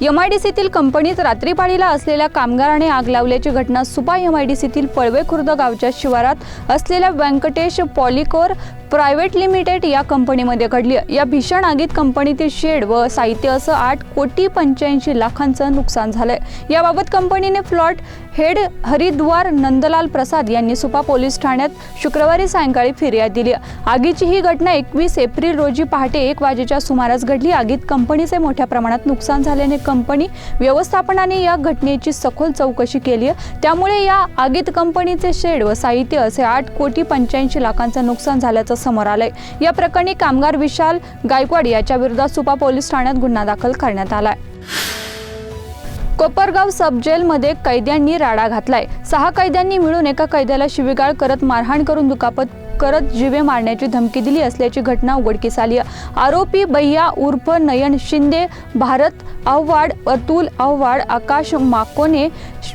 एमआयडीसीतील कंपनीत रात्री पाळीला असलेल्या कामगाराने आग लावल्याची घटना सुपा एमआयडीसीतील पळवे खुर्द गावच्या शिवारात असलेल्या व्यंकटेश पॉलिकोर प्रायव्हेट लिमिटेड या कंपनीमध्ये घडली. या भीषण आगीत कंपनीतील शेड व साहित्य असं आठ कोटी पंच्याऐंशी लाखांचं नुकसान झालंय. याबाबत कंपनीने प्लॉट हेड हरिद्वार नंदलाल प्रसाद यांनी सुपा पोलीस ठाण्यात शुक्रवारी सायंकाळी फिर्याद दिली. आगीची ही घटना एकवीस एप्रिल रोजी पहाटे एक वाजेच्या सुमारास घडली. आगीत कंपनीचे मोठ्या प्रमाणात नुकसान झाल्याने कंपनी व्यवस्थापनाने या घटनेची सखोल चौकशी केली आहे. त्यामुळे या आगीत कंपनीचे शेड व साहित्य असे आठ कोटी पंच्याऐंशी लाखांचं नुकसान झाल्याचं समोर आलंय. या प्रकरणी कामगार विशाल गायकवाड याच्या विरोधात सुपा पोलीस ठाण्यात गुन्हा दाखल करण्यात आलाय. कोपरगाव सब जेलमध्ये कैद्यांनी राडा घातलाय. सहा कैद्यांनी मिळून एका कैद्याला शिवीगाळ करत मारहाण करून दुखापत करत जीवे मारण्याची धमकी दिली असल्याची घटना उघडकीस आली. आरोपी बैया उर्फ नयन शिंदे भारत आव्हाड अतुल आव्हाड आकाश माकोने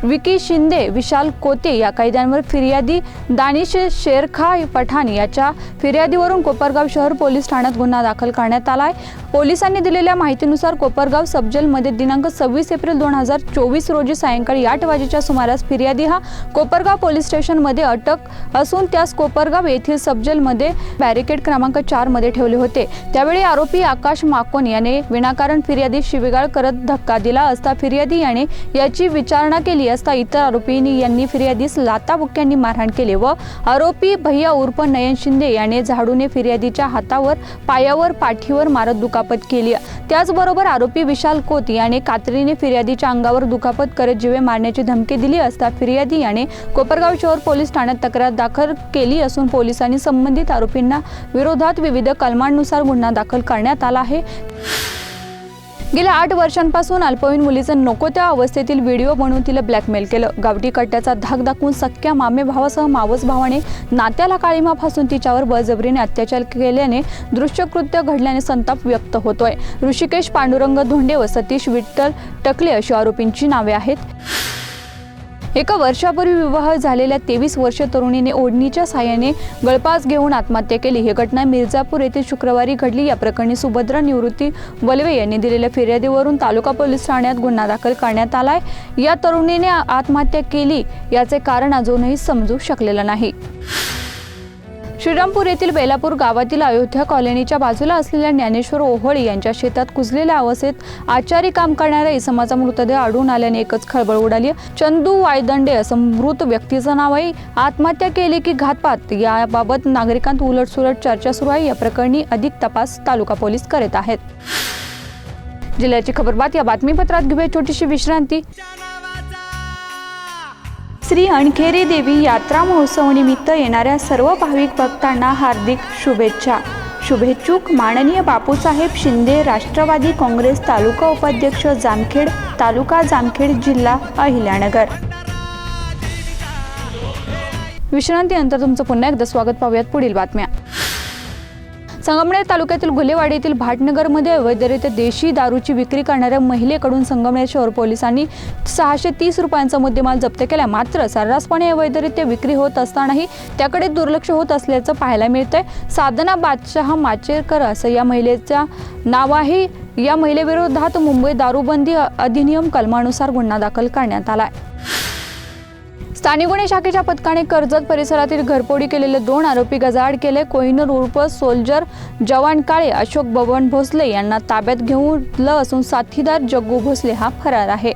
विकी शिंदे विशाल कोते या कैद्यांवर फिर्यादी दानिश शेरखा पठाण याच्या फिर्यादीवरून कोपरगाव शहर पोलीस ठाण्यात गुन्हा दाखल करण्यात आला आहे पोलिसांनी दिलेल्या माहितीनुसार कोपरगाव सबजलमध्ये दिनांक सव्वीस एप्रिल दोन हजार चोवीस रोजी सायंकाळी आठ वाजेच्या सुमारास फिर्यादी हा कोपरगाव पोलीस स्टेशनमध्ये अटक असून त्यास कोपरगाव येथील येथील सबजेलमध्ये बॅरिकेड क्रमांक चारमध्ये ठेवले होते. त्यावेळी आरोपी आकाश माकोन याने विनाकारण फिर्यादी शिवीगाळ करत धक्का दिला असता फिर्यादी याने याची विचारणा केली असता इतर आरोपींनी यांनी फिर्यादीस लाताबुक्क्यांनी मारहाण केले व आरोपी भैया उर्फ नयन शिंदे याने झाडूने फिर्यादीच्या हातावर पायावर पाठीवर मारत दुखापत केली. त्याचबरोबर आरोपी विशाल कोत याने कात्रीने फिर्यादीच्या अंगावर दुखापत करत जीवे मारण्याची धमकी दिली असता फिर्यादी याने कोपरगाव शहर पोलीस ठाण्यात तक्रार दाखल केली असून पोलिसांनी संबंधित आरोपींना विरोधात विविध कलमांनुसार गुन्हा दाखल करण्यात आला आहे. गेल्या आठ वर्षांपासून अल्पवयीन मुलीचं नको त्या अवस्थेतील व्हिडिओ बनवून तिला ब्लॅकमेल केलं. गावठी कट्ट्याचा धाक दाखवून सख्या मामे भावासह मावस भावाने नात्याला काळीमा फासून तिच्यावर बळजबरीने अत्याचार केल्याने दृश्यकृत्य घडल्याने संताप व्यक्त होतोय. ऋषिकेश पांडुरंग धोंडे व सतीश विठ्ठल टकले अशी आरोपींची नावे आहेत. एका वर्षापूर्वी विवाह झालेल्या तेवीस वर्ष तरुणीने ओढणीच्या साह्याने गळपास घेऊन आत्महत्या केली. ही घटना मिर्झापूर येथे शुक्रवारी घडली. या प्रकरणी सुभद्रा निवृत्ती वलवे यांनी दिलेल्या फिर्यादीवरून तालुका पोलीस ठाण्यात गुन्हा दाखल करण्यात आलाय. या तरुणीने आत्महत्या केली. याचे कारण अजूनही समजू शकलेलं नाही. श्रीरामपूर येथील बेलापूर गावातील अयोध्या कॉलनीच्या बाजूला असलेल्या ज्ञानेश्वर ओहोळी यांच्या शेतात कुजलेल्या अवस्थेत आचारी काम करणाऱ्या इसमाचा मृतदेह आढळून आल्याने एकच खळबळ उडाली. चंदू वायदंडे असं मृत व्यक्तीचं नाव आहे आत्महत्या केली की घातपात. याबाबत नागरिकांत उलटसुलट चर्चा सुरू आहे. या प्रकरणी अधिक तपास तालुका पोलीस करीत आहेत. जिल्ह्याची खबरबात या बातमीपत्रात घेऊया छोटीशी विश्रांती. श्री अणखेरी देवी यात्रा महोत्सवानिमित्त येणाऱ्या सर्व भाविक भक्तांना हार्दिक शुभेच्छा. शुभेच्छुक माननीय बापूसाहेब शिंदे राष्ट्रवादी काँग्रेस तालुका उपाध्यक्ष जामखेड तालुका जामखेड जिल्हा अहिल्यानगर. विश्रांतीनंतर तुमचं पुन्हा एकदा स्वागत पाहूयात पुढील बातम्या. संगमनेर तालुक्यातील घुलेवाडी येथील भाटनगरमध्ये अवैधरित्या देशी दारूची विक्री करणाऱ्या महिलेकडून संगमनेर शहर पोलिसांनी सहाशे तीस रुपयांचा मुद्देमाल जप्त केला. मात्र सर्रासपणे अवैधरित्या विक्री होत असतानाही त्याकडे दुर्लक्ष होत असल्याचं पाहायला मिळतंय. साधना बादशाह माचेरकर असं या महिलेचं नाव आहे या महिलेविरोधात मुंबई दारूबंदी अधिनियम कलमानुसार गुन्हा दाखल करण्यात आला आहे स्थानिक गुन्हे शाखेच्या पथकाने कर्जत परिसरातील घरपोडी केलेले दोन आरोपी गजाआड केले. कोहिनूर उर्फ सोल्जर जवान काळे अशोक बबन भोसले यांना ताब्यात घेऊन असून साथीदार जग्गू भोसले हा फरार आहे.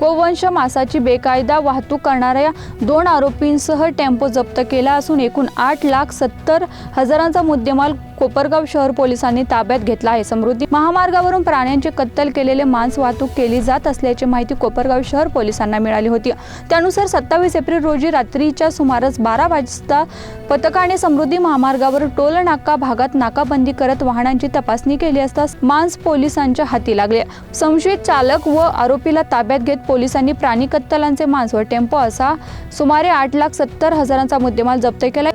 गोवंश मासाची बेकायदा वाहतूक करणाऱ्या दोन आरोपींसह टेम्पो जप्त केला असून एकूण आठ लाख सत्तर हजारांचा मुद्देमाल कोपरगाव शहर पोलिसांनी ताब्यात घेतला आहे. समृद्धी महामार्गावरून प्राण्यांची कत्तल केलेले मांस वाहतूक केली जात असल्याची माहिती कोपरगाव शहर पोलिसांना मिळाली होती. त्यानुसार सत्तावीस एप्रिल रोजी रात्रीच्या सुमारास बारा वाजता पथकाने समृद्धी महामार्गावर टोल नाका भागात नाकाबंदी करत वाहनांची तपासणी केली असता मांस पोलिसांच्या हाती लागले. संशयित चालक व आरोपीला ताब्यात घेत पोलिसांनी प्राणी कत्तलांचे मांस व टेम्पो असा सुमारे आठ लाख सत्तर हजारांचा मुद्देमाल जप्त केला.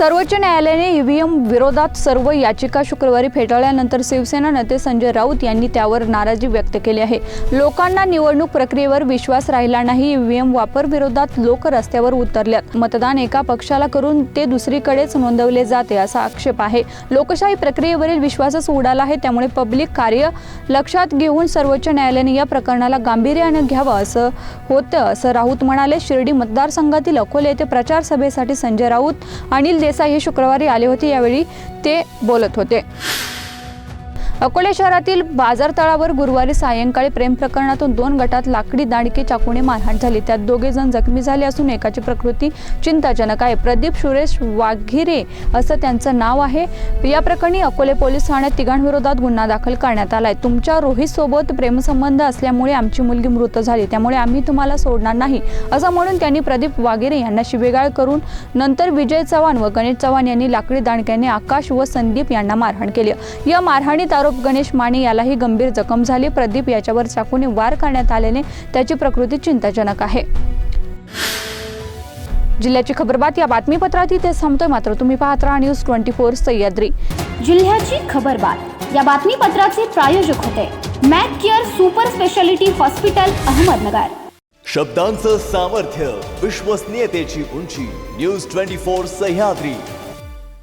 सर्वोच्च न्यायालयाने ईव्हीएम विरोधात सर्व याचिका शुक्रवारी फेटाळल्यानंतर शिवसेना नेते संजय राऊत यांनी त्यावर नाराजी व्यक्त केली आहे. लोकांना निवडणूक प्रक्रियेवर विश्वास राहिला नाही. ईव्हीएम वापर विरोधात लोक रस्त्यावर उतरल्यात. मतदान एका पक्षाला करून ते दुसरीकडेच नोंदवले जाते असा आक्षेप आहे. लोकशाही प्रक्रियेवरील विश्वासच उडाला आहे. त्यामुळे पब्लिक कार्य लक्षात घेऊन सर्वोच्च न्यायालयाने या प्रकरणाला गांभीर्याने घ्यावं असं होतं असं राऊत म्हणाले. शिर्डी मतदारसंघातील अकोले येथे प्रचार सभेसाठी संजय राऊत अनिल देसाई हे शुक्रवारी आले होते यावेळी ते बोलत होते. अकोले शहरातील बाजार तळावर गुरुवारी सायंकाळी प्रेम प्रकरणातून दोन गटात लाकडी दांडकी चाकूने मारहाण झाली. त्यात दोघे जण जखमी झाले असून एकाची प्रकृती चिंताजनक आहे. प्रदीप सुरेश वाघिरे असं त्यांचं नाव आहे. या प्रकरणी अकोले पोलीस ठाण्यात तिघांविरोधात गुन्हा दाखल करण्यात आलाय. तुमच्या रोहित सोबत प्रेमसंबंध असल्यामुळे आमची मुलगी मृत झाली. त्यामुळे आम्ही तुम्हाला सोडणार नाही असं म्हणून त्यांनी प्रदीप वाघिरे यांना शिवेगाळ करून नंतर विजय चव्हाण व गणेश चव्हाण यांनी लाकडी दांडक्याने आकाश व संदीप यांना मारहाण केली. या मारहाणीत आरोप गणेश माने यालाही गंभीर जखम झाली. प्रदीप याच्यावर चाकूने वार करण्यात आल्याने त्याची प्रकृती चिंताजनक आहे. जिल्ह्याची खबरबात या बातमीपत्रात इथे थांबतोय. मात्र तुम्ही पाहत राहा न्यूज ट्वेंटी फोर सह्याद्री. जिल्ह्याची खबरबात. या बातमीपत्राचे प्रायोजक होते. Mac care super speciality hospital Ahmednagar. शब्दांचं सामर्थ्य विश्वसनीयतेची उंची न्यूज ट्वेंटी फोर सह्याद्री.